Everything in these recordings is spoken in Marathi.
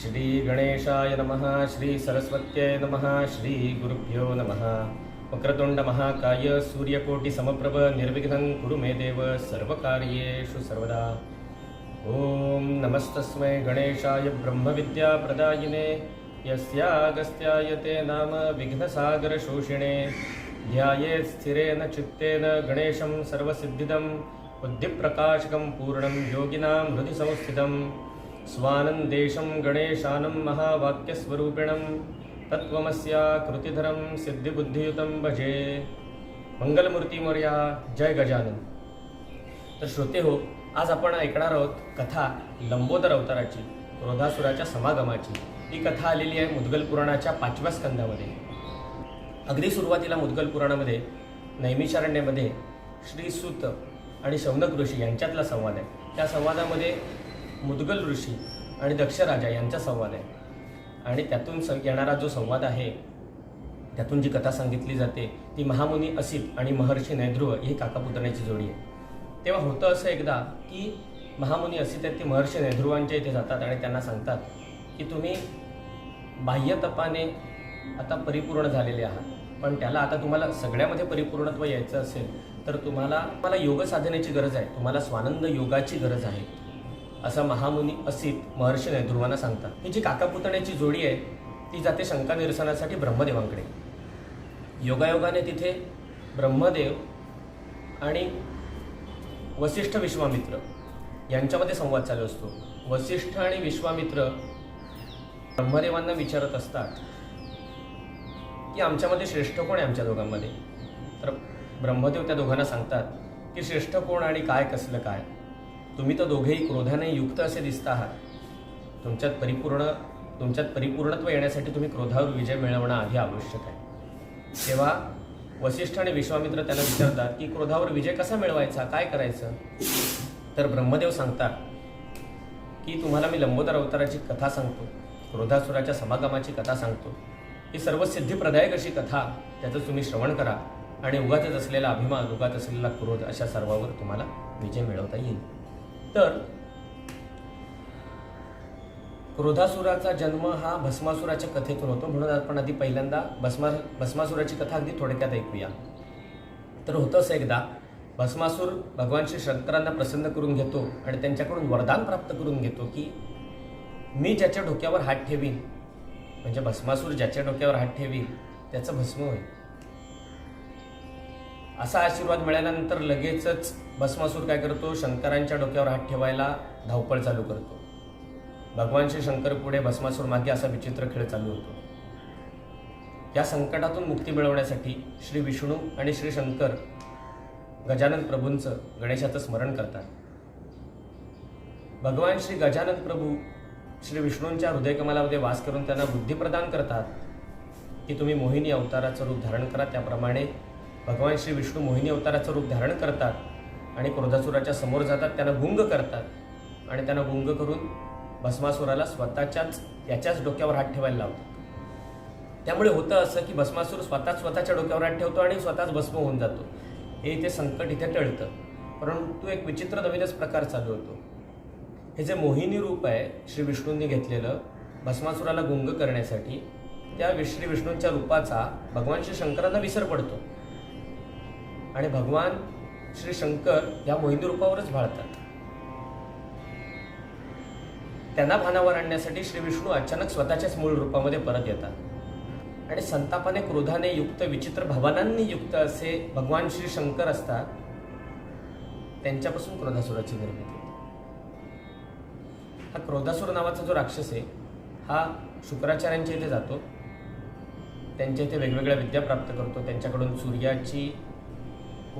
ಶ್ರೀ ಗಣೇಶಾಯ ನಮಃ ಶ್ರೀ ಸರಸ್ವತ್ಯೈ ನಮಃ ಶ್ರೀ ಗುರುಭ್ಯೋ ನಮಃ ವಕ್ರತುಂಡ ಮಹಾಕಾಯ ಸೂರ್ಯಕೋಟಿ ಸಮಪ್ರಭ ನಿರ್ವಿಘ್ನಂ ಕುರು ಮೇ ದೇವ ಸರ್ವಕಾರ್ಯೇಷು ಸರ್ವದಾ ಓಂ ನಮಸ್ತಸ್ಮೈ ಗಣೇಶಾಯ ಬ್ರಹ್ಮವಿದ್ಯಾ ಪ್ರದಾಯಿನೇ ಯಸ್ಯಾಗಸ್ತ್ಯಾಯತೆ ನಾಮ ವಿಘ್ನಸಾಗರ ಶೋಷಿಣೆ ಧ್ಯಾಯೇತ್ ಸ್ಥಿರೇನ ಚಿತ್ತೇನ ಗಣೇಶಂ ಸರ್ವಸಿದ್ಧಿದಂ ಬುದ್ಧಿಪ್ರಕಾಶಕಂ ಪೂರ್ಣಂ ಯೋಗಿನಾಂ ಹೃದಯ ಸಂಸ್ಥಿತಂ स्वानन्देशं गणेशानं महावाक्यस्वरूपिणं तत्त्वमस्या कृतिधरं सिद्धिबुद्धियुतं भजे। मंगलमूर्तीमोर्या जय गजानन। तर श्रोते हो आज आपण ऐकणार आहोत कथा लंबोदर अवताराची क्रोधासुराच्या समागमाची. ही कथा आलेली आहे मुद्गल पुराणाच्या पाचव्या स्कंदामध्ये. अगदी सुरुवातीला मुद्गल पुराणामध्ये नैमिषारण्यमध्ये श्रीसूत आणि शौनक ऋषी यांच्यातला संवाद आहे. त्या संवादामध्ये मुदगल ऋषी आणि दक्ष राजा यांचा संवाद आहे. आणि त्यातून स येणारा जो संवाद आहे त्यातून जी कथा सांगितली जाते ती महामुनी असित आणि महर्षी नैध्रुव ही काकापुतण्याची जोडी आहे. तेव्हा होतं असं एकदा की महामुनी असित आहेत ती महर्षी नैध्रुवांच्या इथे जातात आणि त्यांना सांगतात की तुम्ही बाह्यतपाने आता परिपूर्ण झालेले आहात. पण त्याला आता तुम्हाला सगळ्यामध्ये परिपूर्णत्व यायचं असेल तर तुम्हाला तुम्हाला योग साधनेची गरज आहे. तुम्हाला स्वानंद योगाची गरज आहे. असं महामुनी असित महर्षी ध्रुवांना सांगतात. ही जी काकापुतण्याची जोडी आहे ती जाते शंका निरसनासाठी ब्रह्मदेवांकडे. योगायोगाने तिथे ब्रह्मदेव आणि वसिष्ठ विश्वामित्र यांच्यामध्ये संवाद चालू असतो. वसिष्ठ आणि विश्वामित्र ब्रह्मदेवांना विचारत असतात की आमच्यामध्ये श्रेष्ठ कोण आहे आमच्या दोघांमध्ये? तर ब्रह्मदेव त्या दोघांना सांगतात की श्रेष्ठ कोण आणि काय कसलं काय? तुम्ही तर दोघेही क्रोधाने युक्त असे दिसत आहात. तुमच्यात परिपूर्ण तुमच्यात परिपूर्णत्व येण्यासाठी तुम्ही क्रोधावर विजय मिळवणं आधी आवश्यक आहे. तेव्हा वसिष्ठ आणि विश्वामित्र त्यांना विचारतात की क्रोधावर विजय कसा मिळवायचा? काय करायचं? तर ब्रह्मदेव सांगतात की तुम्हाला मी लंबोदर अवताराची कथा सांगतो. क्रोधासुराच्या समागमाची कथा सांगतो. ही सर्व सिद्धिप्रदायक अशी कथा त्याचं तुम्ही श्रवण करा आणि उगाचच असलेला अभिमान उगाच असलेला क्रोध अशा सर्वावर तुम्हाला विजय मिळवता येईल. तर क्रोधासुराचा जन्म हा भस्मासुराच्या कथेतून होतो. म्हणून आपण आधी पहिल्यांदा भस्मा भस्मासुराची कथा अगदी थोडक्यात ऐकूया. तर होतं असं एकदा भस्मासूर भगवान श्री शंकरांना प्रसन्न करून घेतो आणि त्यांच्याकडून वरदान प्राप्त करून घेतो की मी ज्याच्या डोक्यावर हात ठेवीन म्हणजे भस्मासूर ज्याच्या डोक्यावर हात ठेवीन त्याचं भस्म होईल. असा आशीर्वाद मिळाल्यानंतर लगेचच भस्मासूर काय करतो? शंकरांच्या डोक्यावर हात ठेवायला धावपळ चालू करतो. भगवान श्री शंकर पुढे भस्मासूर मागे असा विचित्र खेळ चालू होतो. या संकटातून मुक्ती मिळवण्यासाठी श्री विष्णू आणि श्री शंकर गजानन प्रभूंचं गणेशाचं स्मरण करतात. भगवान श्री गजानन प्रभू श्री विष्णूंच्या हृदयकमलामध्ये वास करून त्यांना बुद्धी प्रदान करतात. की तुम्ही मोहिनी अवताराचं रूप धारण करा. त्याप्रमाणे भगवान श्री विष्णू मोहिनी अवताराचं रूप धारण करतात आणि क्रोधासुराच्या समोर जातात त्यांना गुंग करतात. आणि त्यांना गुंग करून भस्मासुराला स्वतःच्याच त्याच्याच डोक्यावर हात ठेवायला लावतात. त्यामुळे होतं असं की भस्मासूर स्वतःच स्वतःच्या डोक्यावर हात ठेवतो आणि स्वतःच भस्म होऊन जातो. हे इथे संकट इथे टळतं. परंतु एक विचित्र नवीनच प्रकार चालू होतो. हे जे मोहिनी रूप आहे श्री विष्णूंनी घेतलेलं भस्मासुराला गुंग करण्यासाठी त्या श्री विष्णूंच्या रूपाचा भगवान श्री शंकरांना विसर पडतो. आणि भगवान श्री शंकर या मोहिनी रूपावरच भाळतात. त्यांना भानावर आणण्यासाठी श्री विष्णू अचानक स्वतःच्याच मूळ रूपामध्ये परत येतात. आणि संतापाने क्रोधाने युक्त विचित्र भावनांनी युक्त असे भगवान श्री शंकर असतात. त्यांच्यापासून क्रोधासुराची निर्मिती होते. हा क्रोधासुर नावाचा जो राक्षस आहे हा शुक्राचार्यांच्या इथे जातो. त्यांच्या इथे वेगवेगळ्या विद्या प्राप्त करतो. त्यांच्याकडून सूर्याची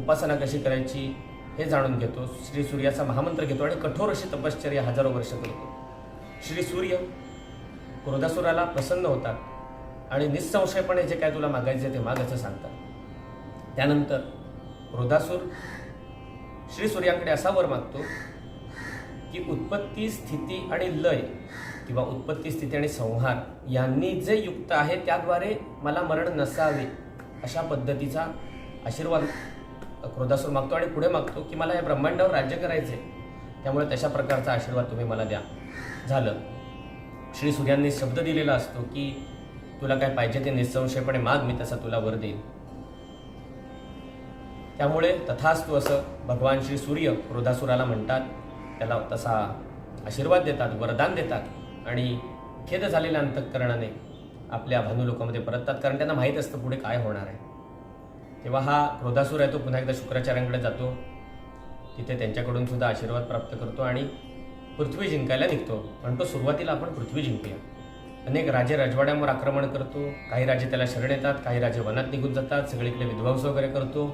उपासना कशी करायची हे जाणून घेतो. श्री सूर्याचा महामंत्र घेतो आणि कठोर अशी तपश्चर्या हजारो वर्ष करतो. श्री सूर्य क्रोधासुराला प्रसन्न होतात आणि निःसंशयपणे जे काय तुला मागायचे ते मागायचं सांगतात. त्यानंतर क्रोधासूर श्री सूर्याकडे असा वर मागतो की उत्पत्ती स्थिती आणि लय किंवा उत्पत्ती स्थिती आणि संहार यांनी जे युक्त आहे त्याद्वारे मला मरण नसावे अशा पद्धतीचा आशीर्वाद क्रोधासूर मागतो आणि पुढे मागतो की मला या ब्रह्मांडावर राज्य करायचे त्यामुळे तशा प्रकारचा आशीर्वाद तुम्ही मला द्या. झालं. श्री सूर्यांनी शब्द दिलेला असतो की तुला काय पाहिजे ते निसंशयपणे माग मी तसा तुला वर देईन. त्यामुळे तथास्तू असं भगवान श्री सूर्य क्रोधासुराला म्हणतात. त्याला तसा आशीर्वाद देतात वरदान देतात आणि खेद झालेल्या अंतःकरणाने आपल्या भानुलोकामध्ये परततात. कारण त्यांना माहीत असतं पुढे काय होणार आहे. तेव्हा हा क्रोधासूर आहे तो पुन्हा एकदा शुक्राचार्यांकडे जातो. तिथे त्यांच्याकडून सुद्धा आशीर्वाद प्राप्त करतो आणि पृथ्वी जिंकायला निघतो. म्हणतो सुरुवातीला आपण पृथ्वी जिंकूया. अनेक राजे राजवाड्यांवर आक्रमण करतो. काही राजे त्याला शरण येतात काही राजे वनात निघून जातात. सगळीकडे विध्वंस वगैरे करतो.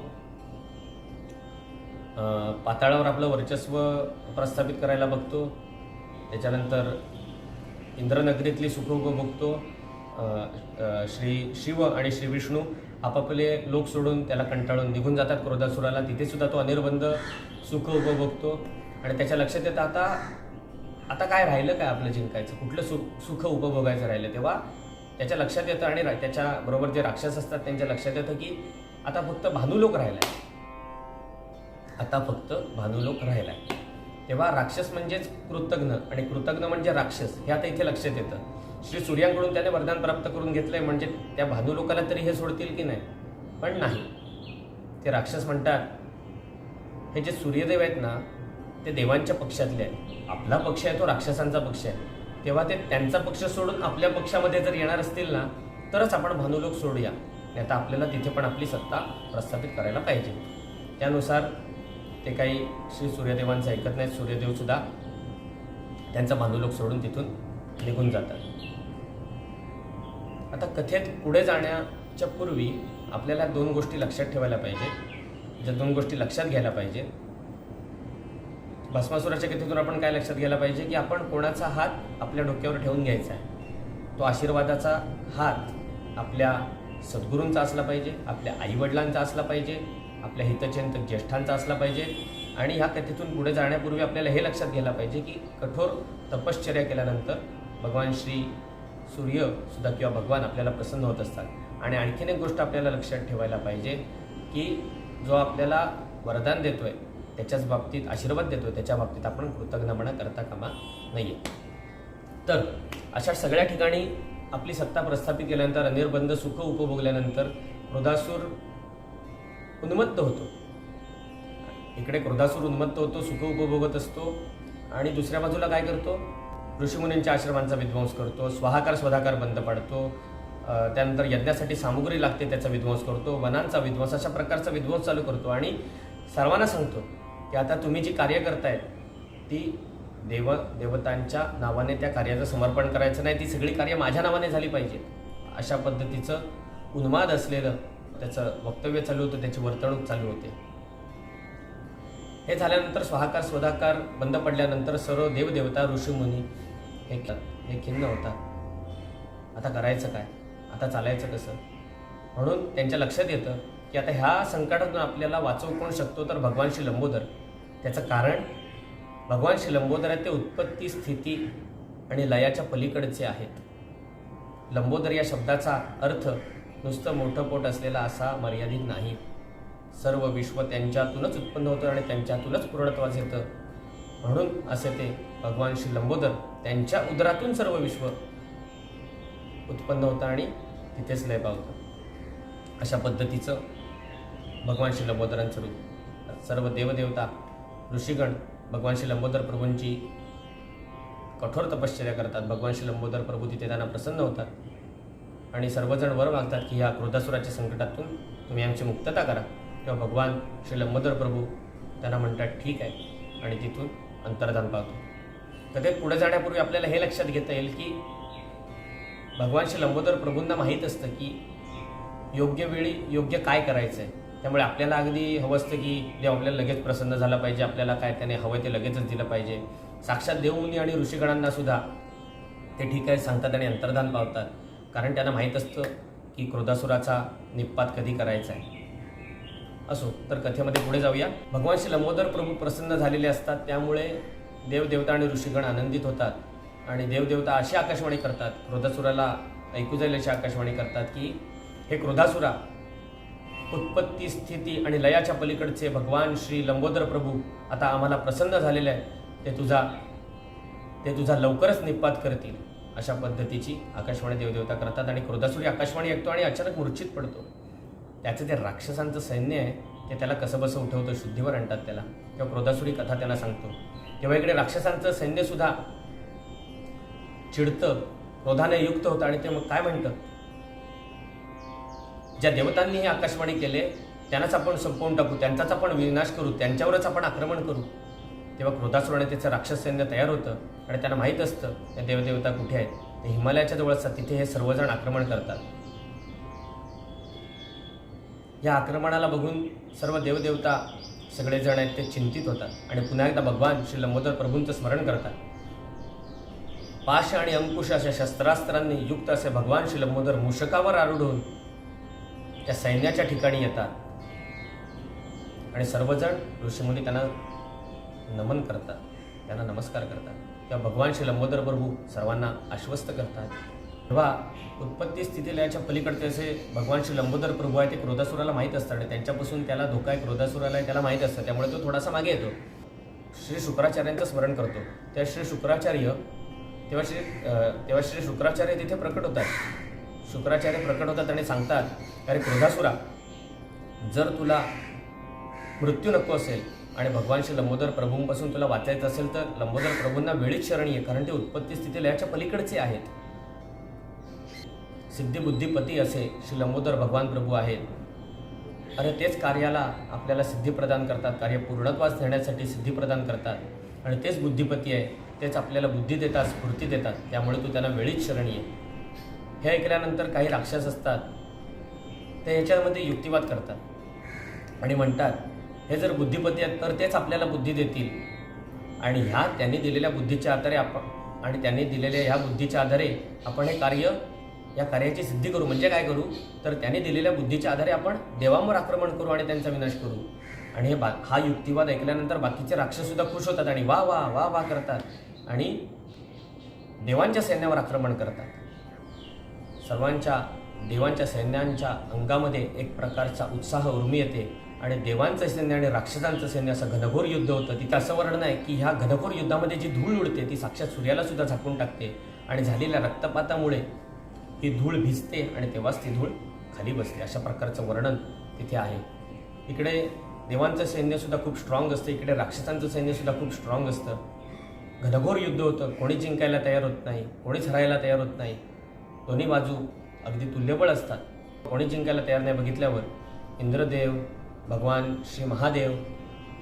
पाताळावर आपलं वर्चस्व प्रस्थापित करायला बघतो. त्याच्यानंतर इंद्रनगरीतली सुख उपभोगतो श्री शिव आणि श्री विष्णू आपापले लोक सोडून त्याला कंटाळून निघून जातात क्रोधासुराला तिथे सुद्धा तो अनिर्बंध सुख उपभोगतो. आणि त्याच्या लक्षात येतं आता आता काय राहिलं काय आपलं जिंकायचं? कुठलं सुख सुख उपभोगायचं राहिलं? तेव्हा त्याच्या लक्षात येतं आणि त्याच्याबरोबर त्याच्या बरोबर जे राक्षस असतात त्यांच्या लक्षात येतं की आता फक्त भानुलोक राहिलाय. आता फक्त भानुलोक राहिलाय. तेव्हा राक्षस म्हणजेच कृतज्ञ आणि कृतज्ञ म्हणजे राक्षस. हे आता इथे लक्षात येतं. श्री सूर्यांकडून त्याने वरदान प्राप्त करून घेतलंय म्हणजे त्या भानुलोकाला तरी हे सोडतील की नाही? पण नाही. ते राक्षस म्हणतात हे जे सूर्यदेव आहेत ना ते देवांच्या पक्षातले आहेत. आपला पक्ष आहे तो राक्षसांचा पक्ष आहे. तेव्हा ते त्यांचा पक्ष सोडून आपल्या पक्षामध्ये जर येणार असतील ना तरच आपण भानुलोक सोडूया. नाही आता आपल्याला तिथे पण आपली सत्ता प्रस्थापित करायला पाहिजे. त्यानुसार ते काही श्री सूर्यदेवांचं ऐकत नाहीत. सूर्यदेवसुद्धा त्यांचा भानुलोक सोडून तिथून निघून जातात. आता कथेत पुढे जाण्याच्या पूर्वी आपल्याला दोन गोष्टी लक्षात ठेवायला पाहिजे. ज्या दोन गोष्टी लक्षात घ्यायला पाहिजे. भस्मासुराच्या कथेतून आपण काय लक्षात घ्यायला पाहिजे? की आपण कोणाचा हात आपल्या डोक्यावर ठेवून घ्यायचा आहे. तो आशीर्वादाचा हात आपल्या सद्गुरूंचा असला पाहिजे आपल्या आईवडिलांचा असला पाहिजे आपल्या हितचिंतक ज्येष्ठांचा असला पाहिजे. आणि ह्या कथेतून पुढे जाण्यापूर्वी आपल्याला हे लक्षात घ्यायला पाहिजे की कठोर तपश्चर्या केल्यानंतर भगवान श्री सूर्यसुद्धा किंवा भगवान आपल्याला प्रसन्न होत असतात. आणि आणखीन एक गोष्ट आपल्याला लक्षात ठेवायला पाहिजे की जो आपल्याला वरदान देतोय त्याच्याच बाबतीत आशीर्वाद देतोय त्याच्या बाबतीत आपण कृतज्ञपणा करता कामा नाहीये तर अशा सगळ्या ठिकाणी आपली सत्ता प्रस्थापित केल्यानंतर अनिर्बंध सुख उपभोगल्यानंतर क्रोधासूर उन्मत्त होतो. इकडे क्रोधासूर उन्मत्त होतो सुख उपभोगत असतो आणि दुसऱ्या बाजूला काय करतो? ऋषीमुनींच्या आश्रमांचा विध्वंस करतो स्वाहाकार स्वधाकार बंद पाडतो त्यानंतर यज्ञासाठी सामुग्री लागते त्याचा विध्वंस करतो वनांचा विध्वंस अशा प्रकारचा विध्वंस चालू करतो. आणि सर्वांना सांगतो की आता तुम्ही जी कार्य करतायत ती देव देवतांच्या नावाने त्या कार्याचं समर्पण करायचं नाही ती सगळी कार्य माझ्या नावाने झाली पाहिजेत. अशा पद्धतीचं उन्माद असलेलं त्याचं वक्तव्य चालू होतं त्याची वर्तणूक चालू होते. हे झाल्यानंतर स्वाहाकार स्वधाकार बंद पडल्यानंतर सर्व देवदेवता ऋषीमुनी हे हे खिन्न होतात. आता करायचं काय? आता चालायचं कसं? म्हणून त्यांच्या लक्षात येतं की आता ह्या संकटातून आपल्याला वाचवू कोण शकतो तर भगवान श्री लंबोदर. त्याचं कारण भगवान श्री लंबोदर ते उत्पत्ती स्थिती आणि लयाच्या पलीकडचे आहेत. लंबोदर या शब्दाचा अर्थ नुसतं मोठं पोट असलेला असा मर्यादित नाही. सर्व विश्व त्यांच्यातूनच उत्पन्न होतं आणि त्यांच्यातूनच पूर्णत्वास येतं. म्हणून असे ते भगवान श्री लंबोदर त्यांच्या उदरातून सर्व विश्व उत्पन्न होतं आणि तिथेच लय पावतं अशा पद्धतीचं भगवान श्री लंबोदरांचं रूप. सर्व देवदेवता ऋषीगण भगवान श्री लंबोदर प्रभूंची कठोर तपश्चर्या करतात. भगवान श्री लंबोदर प्रभू तिथे त्यांना प्रसन्न होतात आणि सर्वजण वर मागतात की ह्या क्रोधासुराच्या संकटातून तुम्ही आमची मुक्तता करा. तेव्हा भगवान श्री लंबोदर प्रभू त्यांना म्हणतात ठीक आहे. आणि तिथून अंतर्धान पावतो कथेत पुढे जाण्यापूर्वी आपल्याला हे लक्षात घेता येईल की भगवान श्री लंबोदर प्रभूंना माहीत असतं की योग्य वेळी योग्य काय करायचं आहे त्यामुळे आपल्याला अगदी हवं असतं की देव आपल्याला लगेच प्रसन्न झाला पाहिजे आपल्याला काय त्याने हवं ते लगेचच दिलं पाहिजे. साक्षात देवमुनी आणि ऋषीगणांना सुद्धा ते ठीक आहे सांगतात आणि अंतर्धान पावतात. कारण त्यांना माहीत असतं की क्रोधासुराचा निपात कधी करायचा आहे. असो तर कथेमध्ये पुढे जाऊया. भगवान श्री लंबोदर प्रभू प्रसन्न झालेले असतात त्यामुळे देवदेवता आणि ऋषीगण आनंदित होतात. आणि देवदेवता अशी आकाशवाणी करतात. क्रोधासुराला ऐकू जाईल अशी आकाशवाणी करतात की हे क्रोधासुरा उत्पत्ती स्थिती आणि लयाच्या पलीकडचे भगवान श्री लंबोदर प्रभू आता आम्हाला प्रसन्न झालेले आहे ते तुझा ते तुझा लवकरच निपात करतील. अशा पद्धतीची आकाशवाणी देवदेवता करतात आणि क्रोधासुरी आकाशवाणी ऐकतो आणि अचानक मूर्छित पडतो. त्याचं ते राक्षसांचं सैन्य आहे ते त्याला कसं बसं उठवतं शुद्धीवर आणतात त्याला. किंवा क्रोधासुरी कथा त्यांना सांगतो. तेव्हा इकडे राक्षसांचं सैन्य सुद्धा चिडतं क्रोधाने युक्त होतं आणि ते मग काय म्हणतं? ज्या देवतांनी ही आकाशवाणी केले त्यांनाच आपण संपवून टाकू त्यांचाच आपण विनाश करू त्यांच्यावरच आपण आक्रमण करू. तेव्हा क्रोधासुराने त्याचं राक्षस सैन्य तयार होतं आणि त्यांना माहीत असतं त्या देवदेवता कुठे आहेत? ते हिमालयाच्या जवळ असतात तिथे हे सर्वजण आक्रमण करतात. या आक्रमणाला बघून सर्व देवदेवता सगळेजण आहेत ते चिंतित होतात आणि पुन्हा एकदा भगवान श्री लंबोदर प्रभूंचं स्मरण करतात. पाश आणि अंकुश अशा शस्त्रास्त्रांनी युक्त असे भगवान श्री लंबोदर मूषकावर आरूढून त्या सैन्याच्या ठिकाणी येतात. आणि सर्वजण ऋषीमुनी त्यांना नमन करतात त्यांना नमस्कार करतात. किंवा भगवान श्री लंबोदर प्रभू सर्वांना आश्वस्त करतात. तेव्हा उत्पत्ती स्थितीलयाच्या पलीकडचे असे भगवान श्री लंबोदर प्रभू आहे ते क्रोधासुराला माहीत असतात आणि त्यांच्यापासून त्याला धोका आहे क्रोधासुराला आहे त्याला माहीत असतं त्यामुळे तो थोडासा मागे येतो. श्री शुक्राचार्यांचं स्मरण करतो. त्या श्री शुक्राचार्य तेव्हा श्री तेव्हा श्री शुक्राचार्य तिथे प्रकट होतात. शुक्राचार्य प्रकट होतात आणि सांगतात अरे क्रोधासुरा जर तुला मृत्यू नको असेल आणि भगवान श्री लंबोदर प्रभूंपासून तुला वाचायचं असेल तर लंबोदर प्रभूंना वेळीच शरण ये कारण ते उत्पत्ती स्थिती लयाच्या पलीकडचे आहेत. सिद्धी बुद्धिपती असे श्री लंबोदर भगवान प्रभू आहेत. अरे तेच कार्याला आपल्याला सिद्धी प्रदान करतात कार्य पूर्णत्वास नेण्यासाठी सिद्धी प्रदान करतात. आणि तेच बुद्धिपती आहे तेच आपल्याला बुद्धी देतात स्फूर्ती देतात त्यामुळे तू त्यांना वेळीच शरण ये हे ऐकल्यानंतर काही राक्षस असतात ते ह्याच्यामध्ये युक्तिवाद करतात. आणि म्हणतात हे जर बुद्धिपती आहेत तर तेच आपल्याला बुद्धी देतील. आणि ह्या त्यांनी दिलेल्या बुद्धीच्या आधारे आपण आणि त्यांनी दिलेल्या ह्या बुद्धीच्या आधारे आपण हे कार्य या कार्याची सिद्धी करू. म्हणजे काय करू? तर त्याने दिलेल्या बुद्धीच्या आधारे आपण देवांवर आक्रमण करू आणि त्यांचा विनाश करू. आणि हे बा हा युक्तिवाद ऐकल्यानंतर बाकीचे राक्षससुद्धा खुश होतात आणि वा वा वा वा करतात. आणि देवांच्या सैन्यावर आक्रमण करतात. सर्वांच्या देवांच्या सैन्यांच्या अंगामध्ये एक प्रकारचा उत्साह उर्मी येते. आणि देवांचं सैन्य आणि राक्षसांचं सैन्य असं घनघोर युद्ध होतं. तिथं असं वर्णन आहे की ह्या घनघोर युद्धामध्ये जी धूळ उडते ती साक्षात सूर्याला सुद्धा झाकून टाकते. आणि झालेल्या रक्तपातामुळे ही धूळ भिजते आणि तेव्हाच ती धूळ खाली बसते. अशा प्रकारचं वर्णन तिथे आहे. इकडे देवांचं सैन्यसुद्धा खूप स्ट्रॉंग असतं. इकडे राक्षसांचं सैन्यसुद्धा खूप स्ट्रॉंग असतं. घनघोर युद्ध होतं. कोणी जिंकायला तयार होत नाही. कोणीच हरायला तयार होत नाही. दोन्ही बाजू अगदी तुल्यबळ असतात. कोणी जिंकायला तयार नाही बघितल्यावर इंद्रदेव भगवान श्री महादेव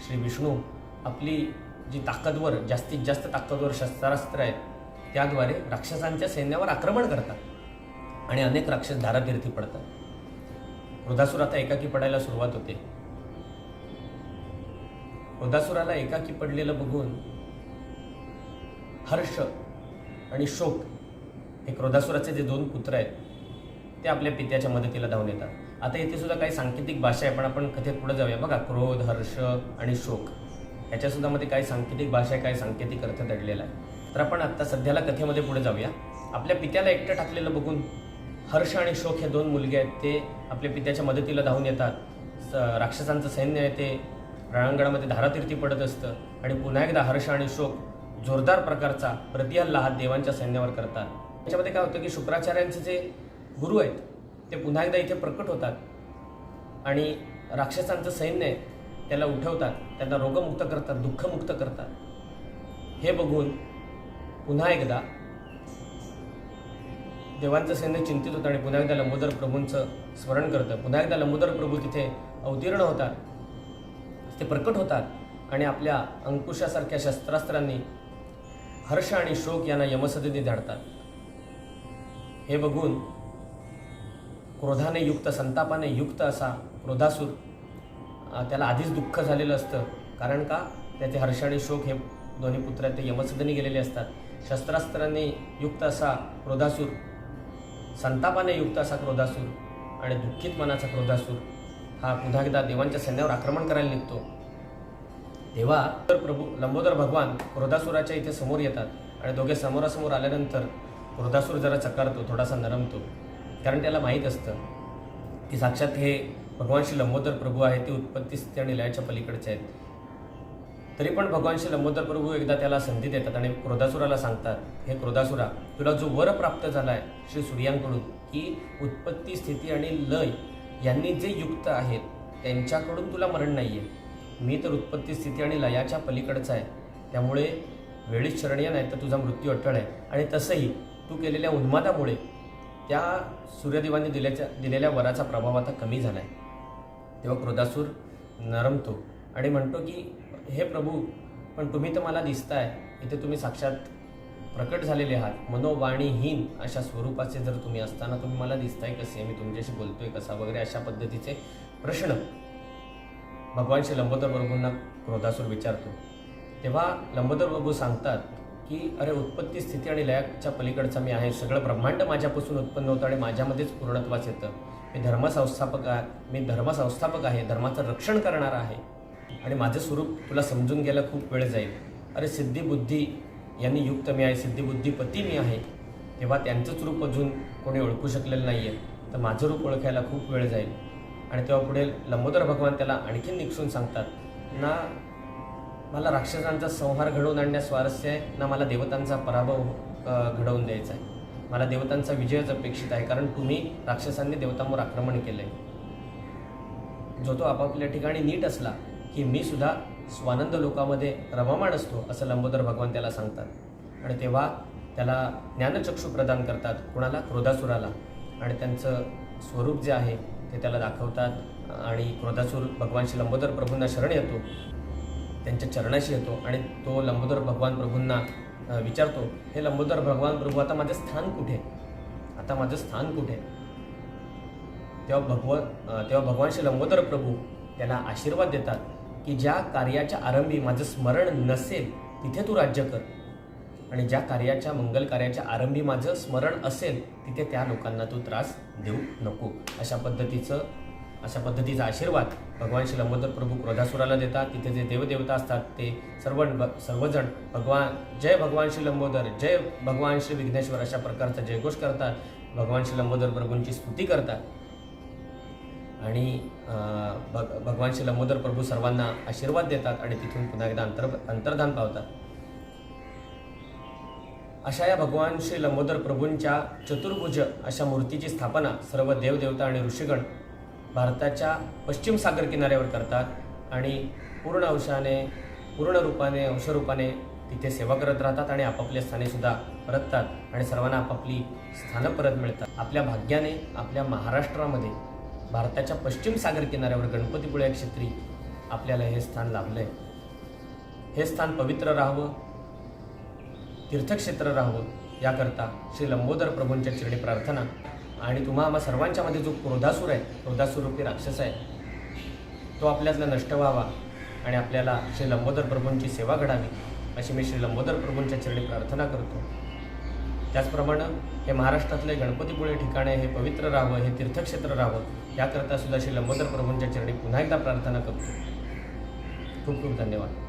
श्री विष्णू आपली जी ताकदवर जास्तीत जास्त ताकदवर शस्त्रास्त्र आहेत त्याद्वारे राक्षसांच्या सैन्यावर आक्रमण करतात. आणि अनेक राक्षस धारातीर्थी पडतात. वृद्धासूर आता एकाकी पडायला सुरुवात होते. वृद्धासुराला एकाकी पडलेलं बघून हर्ष आणि शोक हे क्रोधासुराचे जे दोन पुत्र आहेत ते आपल्या पित्याच्या मदतीला धावून येतात. आता इथे सुद्धा काही सांकेतिक भाषा आहे पण आपण कथेत पुढे जाऊया. बघा क्रोध हर्ष आणि शोक. ह्याच्यासुद्धा मध्ये काही सांकेतिक भाषा आहे काही सांकेतिक अर्थ दडलेला आहे. तर आपण आत्ता सध्याला कथेमध्ये पुढे जाऊया. आपल्या पित्याला एकटं टाकलेलं बघून हर्ष आणि शोक हे दोन मुलगे आहेत ते आपल्या पित्याच्या मदतीला धावून येतात. स- राक्षसांचं सैन्य आहे ते. रणांगणामध्ये धारातीर्थी पडत असतं आणि पुन्हा एकदा हर्ष आणि शोक जोरदार प्रकारचा प्रतिहल्ला हा देवांच्या सैन्यावर करतात. त्याच्यामध्ये काय होतं की शुक्राचार्यांचे जे गुरु आहेत ते पुन्हा एकदा इथे प्रकट होतात आणि राक्षसांचं सैन्य आहे त्याला उठवतात त्यांना रोगमुक्त करतात दुःखमुक्त करतात. हे बघून पुन्हा एकदा देवांचं सैन्य चिंतित होतं आणि पुन्हा एकदा लंबोदर प्रभूंचं स्मरण करतं. पुन्हा एकदा लंबोदर प्रभू तिथे अवतीर्ण होतात. ते प्रकट होतात आणि आपल्या अंकुशासारख्या शस्त्रास्त्रांनी हर्ष आणि शोक यांना यमसदनी धाडतात. हे बघून क्रोधाने युक्त संतापाने युक्त असा क्रोधासूर त्याला आधीच दुःख झालेलं असतं. कारण का? त्याचे हर्ष आणि शोक हे दोन्ही पुत्र आहेत ते यमसदनी गेलेले असतात. शस्त्रास्त्रांनी युक्त असा क्रोधासूर संतापाने युक्त असा क्रोधासूर आणि दुःखित मनाचा क्रोधासूर हा पुन्हा एकदा देवांच्या सैन्यावर आक्रमण करायला निघतो. तेव्हा तर प्रभू लंबोदर भगवान क्रोधासुराच्या इथे समोर येतात आणि दोघे समोरासमोर आल्यानंतर क्रोधासूर जरा चकारतो थोडासा नरमतो. कारण त्याला माहीत असतं की साक्षात हे भगवान श्री लंबोदर प्रभू आहेत ते उत्पत्ती स्थिती आणि लयाच्या पलीकडचे आहेत. तरी पण भगवान श्री लंबोदर प्रभू एकदा त्याला संधी देतात आणि क्रोधासुराला सांगतात हे क्रोधासुरा तुला जो वर प्राप्त झाला आहे श्री सूर्यांकडून की उत्पत्ती स्थिती आणि लय यांनी जे युक्त आहेत त्यांच्याकडून तुला मरण नाही आहे मी तर उत्पत्ती स्थिती आणि लयाच्या पलीकडचा आहे. त्यामुळे वेळीच शरणीय नाही तर तुझा मृत्यू अटळ आहे. आणि तसंही तू केलेल्या उन्मादामुळे त्या सूर्यदेवांनी दिल्याच्या दिलेल्या वराचा प्रभाव आता कमी झाला आहे तेव्हा क्रोधासूर नरमतो आणि म्हणतो की हे प्रभू पण तुम्ही तर मला दिसताय. इथे तुम्ही साक्षात प्रकट झालेले आहात. मनोवाणीहीन अशा स्वरूपाचे जर तुम्ही असताना तुम्ही मला दिसताय कसे? मी तुमच्याशी बोलतोय कसा? वगैरे अशा पद्धतीचे प्रश्न भगवान श्री लंबोदर प्रभूंना क्रोधासूर विचारतो. तेव्हा लंबोदर प्रभू सांगतात की अरे उत्पत्ती स्थिती आणि लयाच्या पलीकडचा मी आहे. सगळं ब्रह्मांड माझ्यापासून उत्पन्न होतं आणि माझ्यामध्येच पूर्णत्वास येतं. मी धर्मसंस्थापक मी धर्मसंस्थापक आहे. धर्माचं रक्षण करणारा आहे. आणि माझं स्वरूप तुला समजून घ्यायला खूप वेळ जाईल. अरे सिद्धिबुद्धी यांनी युक्त मी आहे सिद्धिबुद्धीपती मी आहे. तेव्हा त्यांचंच रूप अजून कोणी ओळखू शकलेलं नाही आहे तर माझं रूप ओळखायला खूप वेळ जाईल. आणि तेव्हा पुढे लंबोदर भगवान त्याला आणखीन निकसून सांगतात ना मला राक्षसांचा संहार घडवून आणण्यास स्वारस्य आहे ना मला देवतांचा पराभव घडवून द्यायचा आहे. मला देवतांचा विजयच अपेक्षित आहे कारण तुम्ही राक्षसांनी देवतांवर आक्रमण केलं आहे जो तो आपापल्या ठिकाणी नीट असला की मी सुद्धा स्वानंद लोकामध्ये रममाण असतो असं लंबोदर भगवान त्याला सांगतात. आणि तेव्हा त्याला ज्ञानचक्षू प्रदान करतात कुणाला? क्रोधासुराला. आणि त्यांचं स्वरूप जे आहे ते त्याला दाखवतात. आणि क्रोधासूर भगवान श्री लंबोदर प्रभूंना शरण येतो. त्यांच्या चरणाशी येतो. आणि तो लंबोदर भगवान प्रभूंना विचारतो हे लंबोदर भगवान प्रभू आता माझं स्थान कुठे? आता माझं स्थान कुठे? तेव्हा भगव तेव्हा भगवान श्री लंबोदर प्रभू त्याला आशीर्वाद देतात. की ज्या कार्याच्या आरंभी माझं स्मरण नसेल तिथे तू राज्य कर. आणि ज्या कार्याच्या मंगल कार्याच्या आरंभी माझं स्मरण असेल तिथे त्या लोकांना तू त्रास देऊ नको. अशा पद्धतीचं अशा पद्धतीचा आशीर्वाद भगवान श्री लंबोदर प्रभू क्रोधासुराला देतात. तिथे जे देवदेवता असतात ते सर्व सर्वजण भगवान जय भगवान श्री लंबोदर जय भगवान श्री विघ्नेश्वर अशा प्रकारचा जयघोष करतात. भगवान श्री लंबोदर प्रभूंची स्तुती करतात. आणि भग भगवान श्री लंबोदर प्रभू सर्वांना आशीर्वाद देतात आणि तिथून पुन्हा एकदा अंतर अंतर्धान पावतात. अशा या भगवान श्री लंबोदर प्रभूंच्या चतुर्भुज अशा मूर्तीची स्थापना सर्व देवदेवता आणि ऋषीगण भारताच्या पश्चिम सागर किनाऱ्यावर करतात आणि पूर्ण अंशाने पूर्ण रूपाने अंशरूपाने तिथे सेवा करत राहतात आणि आपापल्या स्थानेसुद्धा परततात आणि सर्वांना आपापली स्थानं परत मिळतात. आपल्या भाग्याने आपल्या महाराष्ट्रामध्ये भारताच्या पश्चिम सागर किनाऱ्यावर गणपतीपुळे क्षेत्री आपल्याला हे स्थान लाभलं आहे हे स्थान पवित्र राहावं तीर्थक्षेत्र राहावं याकरता श्री लंबोदर प्रभूंच्या चरणी प्रार्थना आणि तुम्हा आम्हा सर्वांच्यामध्ये जो क्रोधासूर आहे क्रोधासूर रूपी राक्षस आहे तो आपल्यातला नष्ट व्हावा आणि आपल्याला श्री लंबोदर प्रभूंची सेवा घडावी अशी मी श्री लंबोदर प्रभूंच्या चरणी प्रार्थना करतो. त्याचप्रमाणे हे महाराष्ट्रातले गणपतीपुळे ठिकाणे हे पवित्र राहावं हे तीर्थक्षेत्र राहावं याकरता सुद्धा श्री लंबोदर प्रभूंच्या चरणी पुन्हा एकदा प्रार्थना करतो. खूप खूप धन्यवाद.